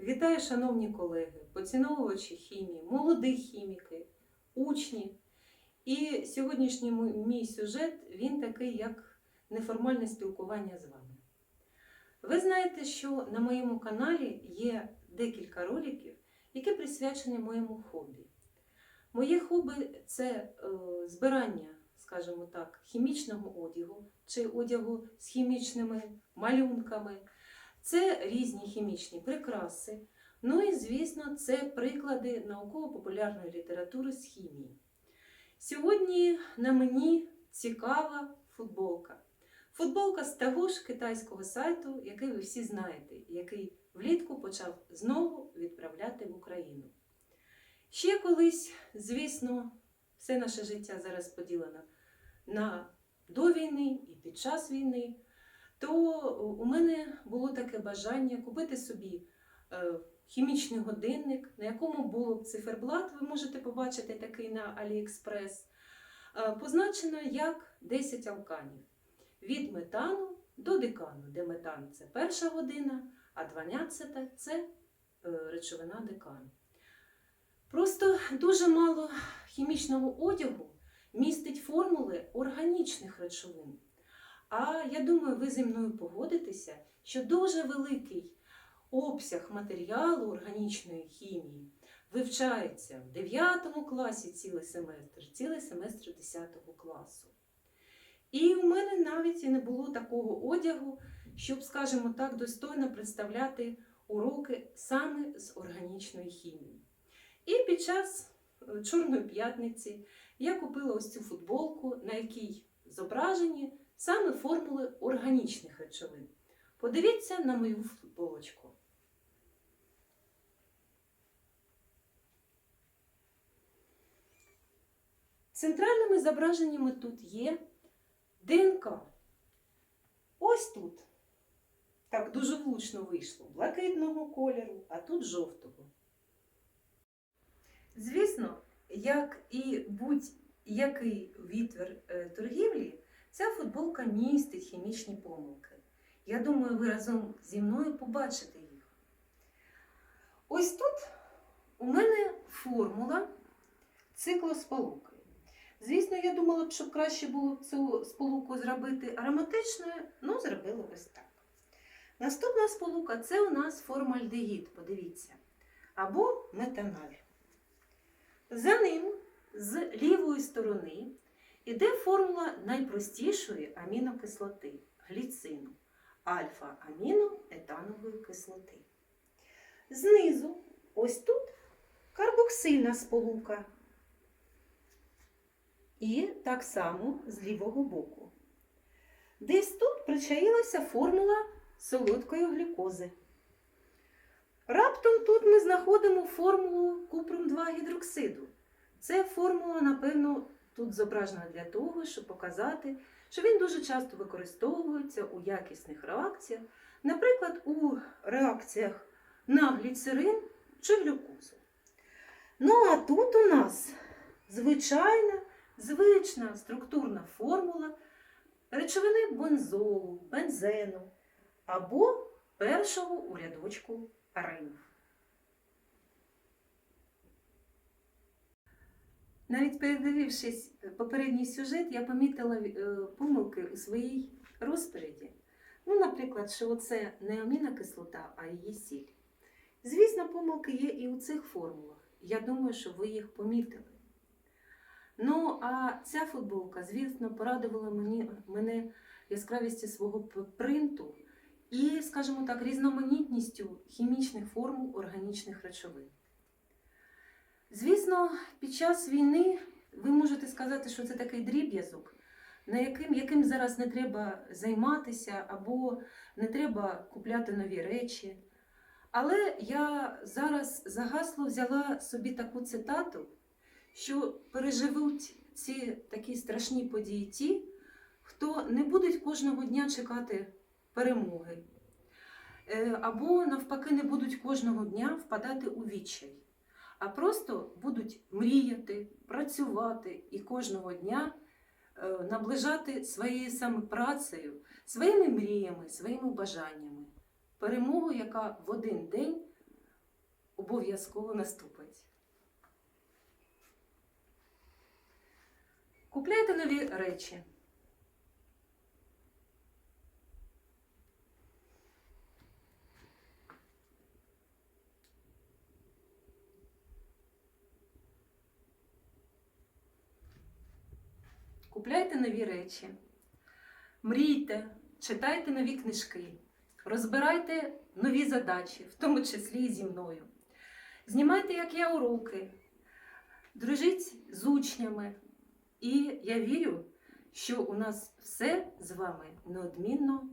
Вітаю, шановні колеги, поціновувачі хімії, молоді хіміки, учні. І сьогоднішній мій сюжет він такий, як неформальне спілкування з вами. Ви знаєте, що на моєму каналі є декілька роликів, які присвячені моєму хобі. Моє хобі це е, збирання, скажімо так, хімічного одягу чи одягу з хімічними малюнками. Це різні хімічні прикраси. Ну і, звісно, це приклади науково-популярної літератури з хімії. Сьогодні на мені цікава футболка. Футболка з того ж китайського сайту, який ви всі знаєте, який влітку почав знову відправляти в Україну. Ще колись, звісно, все наше життя зараз поділено на до війни і під час війни то у мене було таке бажання купити собі е, хімічний годинник, на якому було циферблат, ви можете побачити такий на AliExpress, е, позначено як 10 алканів. Від метану до декану, де метан це перша година, а 12 це е, речовина декану. Просто дуже мало хімічного одягу містить формули органічних речовин. А я думаю, ви зі мною погодитеся, що дуже великий обсяг матеріалу органічної хімії вивчається в 9 класі цілий семестр, цілий семестр 10 класу. І в мене навіть і не було такого одягу, щоб, скажімо так, достойно представляти уроки саме з органічної хімії. І під час е, Чорної п'ятниці я купила ось цю футболку, на якій зображені саме формули органічних речовин. Подивіться на мою футболочку. Центральними зображеннями тут є ДНК. Ось тут. Так дуже влучно вийшло блакитного кольору, а тут жовтого. Звісно, як і будь-який відвір е, торгівлі, Ця футболка містить хімічні помилки. Я думаю, ви разом зі мною побачите їх. Ось тут у мене формула циклосполуки. Звісно, я думала б, щоб краще було цю сполуку зробити ароматичною, ну зробила ось так. Наступна сполука це у нас формальдегід, подивіться, або метаналь. За ним з лівої сторони Іде формула найпростішої амінокислоти гліцину, альфа-аміноетанової кислоти. Знизу, ось тут, карбоксильна сполука. І так само з лівого боку. Десь тут причаїлася формула солодкої глюкози. Раптом тут ми знаходимо формулу купрум 2 гідроксиду. Це формула, напевно, тут зображена для того, щоб показати, що він дуже часто використовується у якісних реакціях, наприклад, у реакціях на гліцерин чи глюкозу. Ну, а тут у нас звичайна, звична структурна формула речовини бензолу, бензену або першого у рядочку аринів. Навіть передивившись попередній сюжет, я помітила е, помилки у своїй розповіді. Ну, наприклад, що оце не амінокислота, а її сіль. Звісно, помилки є і у цих формулах. Я думаю, що ви їх помітили. Ну, а ця футболка, звісно, порадувала мені, мене яскравістю свого принту і, скажімо так, різноманітністю хімічних формул органічних речовин. Звісно, під час війни ви можете сказати, що це такий дріб'язок, на яким, яким зараз не треба займатися або не треба купляти нові речі. Але я зараз за гасло взяла собі таку цитату, що переживуть ці такі страшні події ті, хто не будуть кожного дня чекати перемоги, е, або навпаки не будуть кожного дня впадати у відчай а просто будуть мріяти, працювати і кожного дня е, наближати своєю саме працею, своїми мріями, своїми бажаннями. Перемогу, яка в один день обов'язково наступить. Купляйте нові речі. Купляйте нові речі, мрійте, читайте нові книжки, розбирайте нові задачі, в тому числі і зі мною. Знімайте, як я, уроки, дружіть з учнями. І я вірю, що у нас все з вами неодмінно